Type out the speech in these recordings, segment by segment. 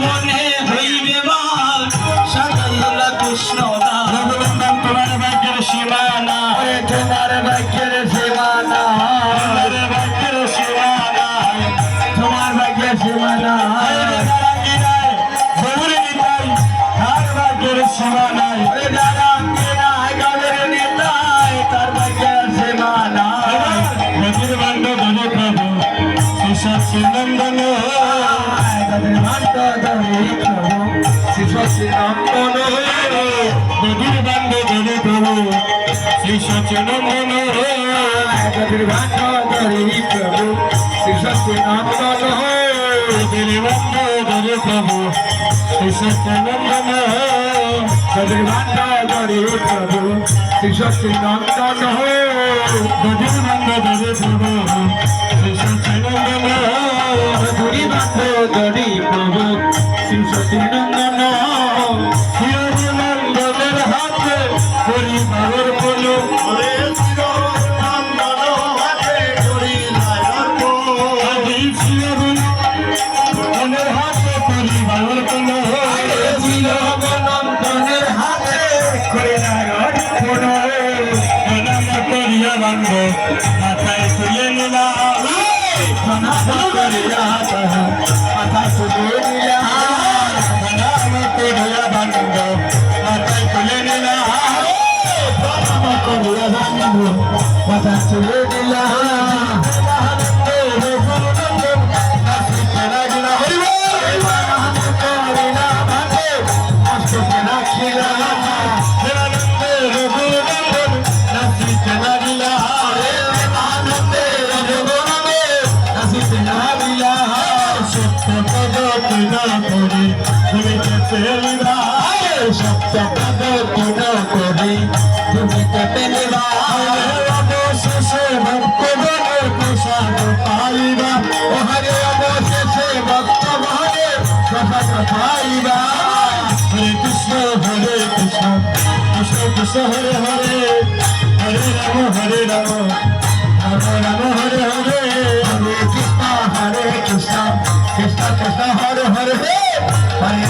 মনে হইবে বাল সাজাইলা কৃষ্ণ তোমার ভাগ্যের সীমানা। তোমার ভাগ্যের সীমানা। তোমার ভাগ্যের সীমানা। তোমার ভাগ্যের সীমানা। ভাগ্যের প্রভু। শিশু নন্দন নদীর বান্ধ ধরে প্রভু। বান্ধ মাথায় তুলে নিলাম। মাথা তুলে নিলাম। নাম করিয়া বান্ধ মাথায় তুলে নিলাম। মাথা তুলে দিলাম পাইবা। হরে কৃষ্ণ হরে কৃষ্ণ কৃষ্ণ কৃষ্ণ, হরে হরে হরে রাম হরে রাম রাম রাম, হরে হরে হরে কৃষ্ণ হরে কৃষ্ণ কৃষ্ণ কৃষ্ণ হরে হরে হরে হরে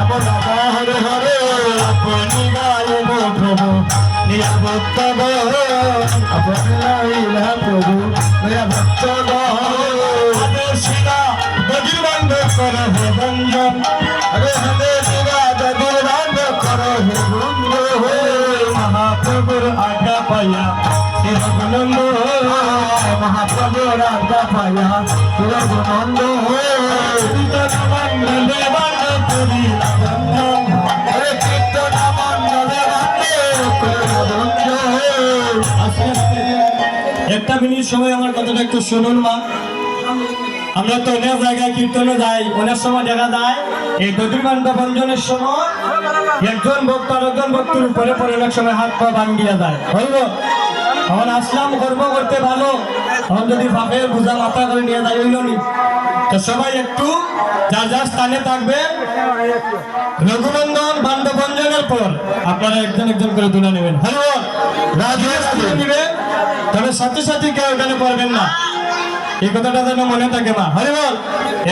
হরে হরে হরে হরে হরে হরে হরে হরে হরে হরে হরে হরে হরে হরে হরে হরে হরে হরে আপনি গায়ব প্রভু নিরাপত্তা আপন লাইলা প্রভু মেরা ভক্ত শিলা বদির কর হে বন্ধন আরে হরে শিলা বদির কর হে হে মহাপ্রভুর আজ্ঞা পাইয়া শিরগুনন্দ মহাপ্রভুর আজ্ঞা কীর্তন একটা মিনিট সময় আমার কথাটা একটু শুনুন, মা। আমরা তো অনেক জায়গায় কীর্তনে যাই, অনেক সময় দেখা যায়, এই দধিকান্ত বঞ্জনের সময় একজন ভক্ত আর একজন ভক্তের উপরে পরে অনেক সময় হাত পা ভাঙ্গিয়া যায়। হইব এখন আসলাম গর্ব করতে ভালো। এখন যদি বাপের বোঝা মাথা করে নিয়ে যায়, হইল নি। তো সবাই একটু যার যার স্থানে থাকবে, রঘুনন্দন বান্ধবঞ্জনের পর আপনারা একজন একজন করে তুলে নেবেন। হ্যালো রাজু নেবেন তবে সাথে সাথে কেউ এখানে পারবেন না। এই কথাটা যেন মনে থাকে মা। হরে বল,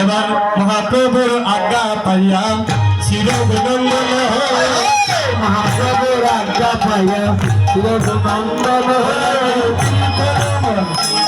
এবার মহাপ্রভুর আজ্ঞা পাইয়া চির বিনন্দন মহাপ্রভুর আজ্ঞা পাইয়া চির বিনন্দন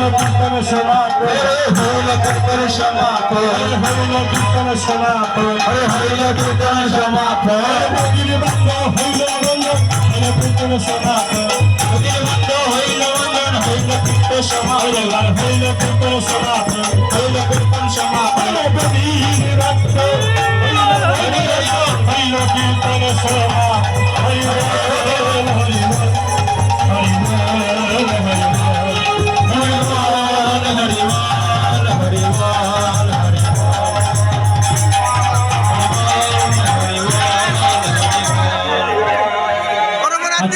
সয়ন্তরে কীর্তন সমাপন হরিল কীর্তন সমাপন হরিল কীর্তন সমাপন হরিল কীর্তন সমাপন নদীর বন্ধ হইল বন্ধ হরিল কীর্তন কীর্তন সমাপন